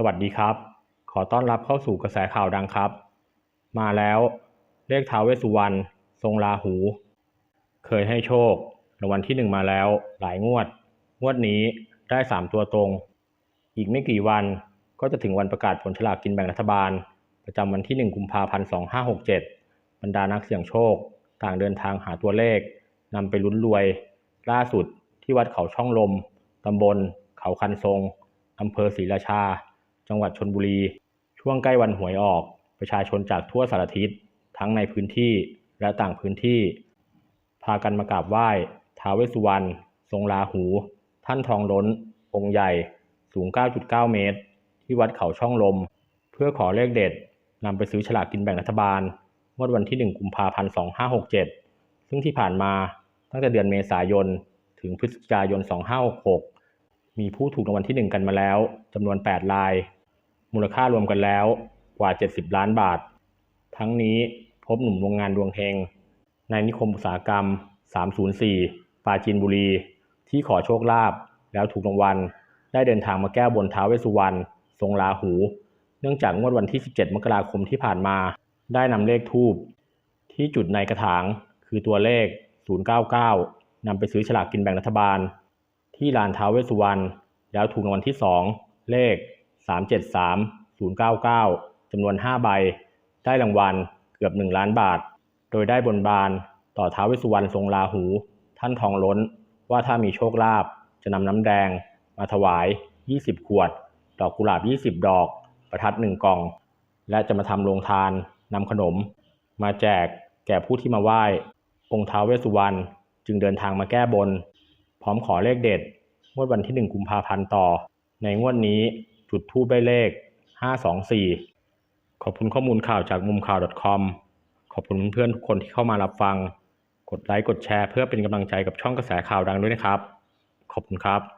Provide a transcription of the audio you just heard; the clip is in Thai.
สวัสดีครับ ขอต้อนรับเข้าสู่กระแสข่าวดังครับ มาแล้วเลขท้าวเวสุวรรณทรงราหู เคยให้โชครางวัลที่หนึ่งมาแล้วหลายงวด งวดนี้ได้สามตัวตรง อีกไม่กี่วันก็จะถึงวันประกาศผลฉลากกินแบ่งรัฐบาล ประจำวันที่หนึ่งกุมภาพันธ์สองห้าหกเจ็ดบรรดานักเสี่ยงโชค ต่างเดินทางหาตัวเลขนำไปลุ้นรวย ล่าสุดที่วัดเขาช่องลมตำบล เขาคันทรงอำเภอศรีราชา จังหวัดชนบุรี ช่วงใกล้วันหวยออก ประชาชนจากทั่วสารทิศทั้งในพื้นที่และต่างพื้นที่ พากันมากราบไหว้ท้าวเวสสุวรรณทรงราหู ท่านทองล้น องค์ใหญ่สูง 9.9 เมตร ที่วัดเขาช่องลม เพื่อขอเลขเด็ดนำไปซื้อฉลากกินแบ่งรัฐบาลงวดวันที่ 1 กุมภาพันธ์ 2567 ซึ่งที่ผ่านมาตั้งแต่เดือนเมษายน ถึงพฤศจิกายน 2566 มีผู้ถูกรางวัลที่ 1 กันมาแล้วจำนวน 8 ราย มูลค่ารวมกันแล้วกว่า 70 ล้านบาท ทั้งนี้พบหนุ่มโรงงานดวงเฮงในนิคมอุตสาหกรรม 304 ปราจีนบุรี ที่ขอโชคลาภแล้วถูกรางวัล ได้เดินทางมาแก้บนท้าวเวสสุวรรณทรงราหู เนื่องจากงวดวันที่ 17 มกราคมที่ผ่านมา ได้นำเลขทูบที่จุดในกระถางคือตัวเลข 099 นำไปซื้อฉลากกินแบ่งรัฐบาล ที่ลานท้าวเวสสุวรรณแล้วถูกรางวัลที่ 2 เลข 373 099จำนวน 5 ใบ ได้รางวัลเกือบ 1 ล้านบาท โดยได้บนบานต่อท้าวเวสสุวรรณทรงราหู ท่านทองล้น ว่าถ้ามีโชคลาภจะนำน้ำแดง มาถวาย 20 ขวด ดอกกุหลาบ 20 ดอก ประทัด 1 กล่อง และจะมาทำโรงทานนำขนม มาแจกแก่ผู้ที่มาไหว้ องค์ท้าวเวสสุวรรณจึงเดินทางมาแก้บน พร้อมขอเลขเด็ดงวดวันที่ 1 กุมภาพันธ์ต่อ ในงวดนี้ จุดทูบได้เลข 524 ขอบคุณข้อมูลข่าวจากมุมข่าว .com ขอบคุณเพื่อนๆทุกคนที่เข้ามารับฟัง กดไลค์กดแชร์เพื่อเป็นกำลังใจกับช่องกระแสข่าวดังด้วยนะครับ ขอบคุณครับ